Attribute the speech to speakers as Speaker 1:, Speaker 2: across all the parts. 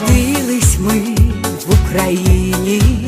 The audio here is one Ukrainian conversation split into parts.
Speaker 1: Родились ми в Україні.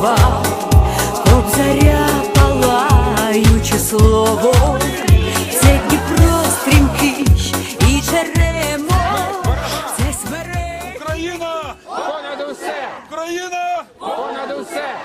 Speaker 1: слова, Круг заря палаюче слово, це Дніпро стрімкий і черемо, це смире. Україна!
Speaker 2: Понад
Speaker 1: усе!
Speaker 2: Україна! Понад усе!